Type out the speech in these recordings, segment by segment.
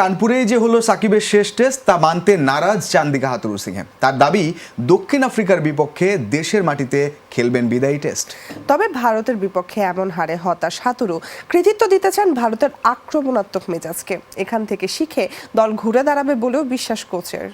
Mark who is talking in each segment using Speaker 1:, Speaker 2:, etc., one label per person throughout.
Speaker 1: কানপুরেই যে হলো সাকিবের শেষ টেস্ট, তা মানতে নারাজ চান্দিকা হাতুরু সিংহে। তার দাবি, দক্ষিণ আফ্রিকার বিপক্ষে দেশের মাটিতে খেলবেন বিদায়ী টেস্ট।
Speaker 2: তবে ভারতের বিপক্ষে এমন হারে হতাশ হাতুরু। কৃতিত্ব দিতে চান ভারতের আক্রমণাত্মক মেজাজকে। এখান থেকে শিখে দল ঘুরে দাঁড়াবে বলেও বিশ্বাস কোচের।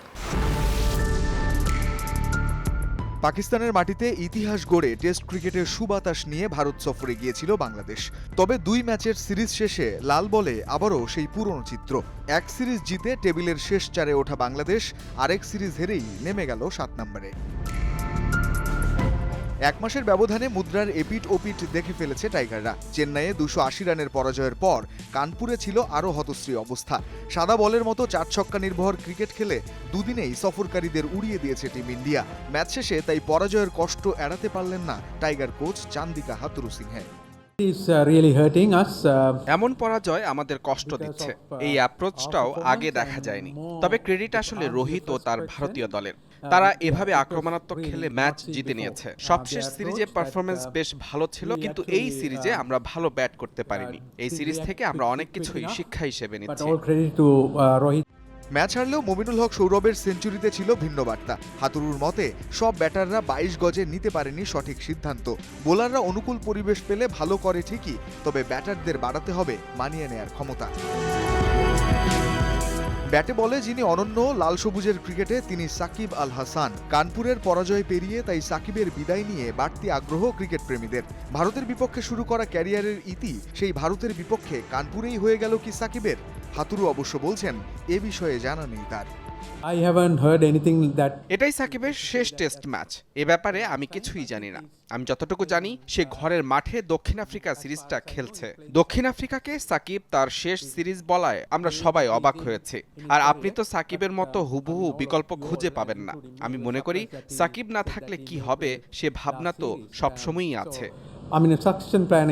Speaker 3: পাকিস্তানের মাটিতে ইতিহাস গড়ে টেস্ট ক্রিকেটের সুবাতাস নিয়ে ভারত সফরে গিয়েছিল বাংলাদেশ। তবে দুই ম্যাচের সিরিজ শেষে লাল বলে আবারও সেই পুরনো চিত্র। এক সিরিজ জিতে টেবিলের শেষ চারে ওঠা বাংলাদেশ, আরেক সিরিজ হেরেই নেমে গেল সাত নম্বরে। এক মাসের ব্যবধানে মুদ্রার এপিট ওপিট দেখে ফেলেছে টাইগাররা। চেন্নাইয়ে দুশো আশি রানের পরাজয়ের পর কানপুরে ছিল আরও হতশ্রী অবস্থা। সাদা বলের মতো চার ছক্কা নির্ভর ক্রিকেট খেলে দুদিনেই সফরকারীদের উড়িয়ে দিয়েছে টিম ইন্ডিয়া। ম্যাচ শেষে তাই পরাজয়ের কষ্ট এড়াতে পারলেন না tiger coach Chandika Hathurusingha
Speaker 4: uh. Uh,
Speaker 5: এমন পরাজয় আমাদের কষ্ট দিচ্ছে। এই অ্যাপ্রোচটাও আগে দেখা যায়নি। তবে ক্রেডিট আসলে রোহিত ও তার ভারতীয় দলের। তারা এভাবে আক্রমণাত্মক খেলে ম্যাচ জিতে নিয়েছে। সবশেষ সিরিজে পারফরমেন্স বেশ ভালো ছিল কিন্তু এই সিরিজে আমরা ভালো ব্যাট করতে পারিনি। এই সিরিজ থেকে আমরা অনেক কিছুই শিক্ষা হিসেবে নিচ্ছি.
Speaker 3: ম্যাচ হারলেও মমিনুল হক সৌরভের সেঞ্চুরিতে ছিল ভিন্ন বার্তা। হাতুরুর মতে সব ব্যাটাররা বাইশ গজে নিতে পারেনি সঠিক সিদ্ধান্ত। বোলাররা অনুকূল পরিবেশ পেলে ভালো করে ঠিকই তবে ব্যাটারদের বাড়াতে হবে মানিয়ে নেয়ার ক্ষমতা। ব্যাটে বলে যিনি অনন্য লাল সবুজের ক্রিকেটে, তিনি সাকিব আল হাসান। কানপুরের পরাজয় পেরিয়ে তাই সাকিবের বিদায় নিয়ে বাড়তি আগ্রহ ক্রিকেট প্রেমীদের ভারতের বিপক্ষে শুরু করা ক্যারিয়ারের ইতি, সেই ভারতের বিপক্ষে কানপুরেই হয়ে গেল কি সাকিবের? হাতুরু অবশ্য বলছেন, এ বিষয়ে জানা নেই তার।
Speaker 4: I haven't heard anything that
Speaker 5: এটাই সাকিবের শেষ টেস্ট ম্যাচ। এ ব্যাপারে আমি কিছুই জানি না। আমি যতটুকু জানি সে ঘরের মাঠে দক্ষিণ আফ্রিকা সিরিজটা খেলছে। দক্ষিণ আফ্রিকাকে সাকিব তার শেষ সিরিজ বলায় আমরা সবাই অবাক হয়েছি। আর আপনি তো সাকিবের মতো হুবহু বিকল্প খুঁজে পাবেন না। আমি মনে করি সাকিব না থাকলে কি হবে সে ভাবনা তো সবসময়ই আছে।
Speaker 4: I mean a succession plan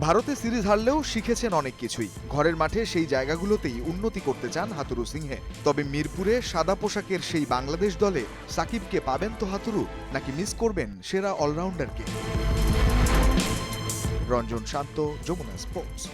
Speaker 3: ভারতে সিরিজ হারলেও শিখেছেন অনেক কিছুই। ঘরের মাঠে সেই জায়গাগুলোতেই উন্নতি করতে চান হাতুরু সিংহে। তবে মিরপুরে সাদা পোশাকের সেই বাংলাদেশ দলে সাকিবকে পাবেন তো হাতুরু? নাকি মিস করবেন সেরা অলরাউন্ডারকে? রঞ্জন শান্ত, যমুনা স্পোর্টস।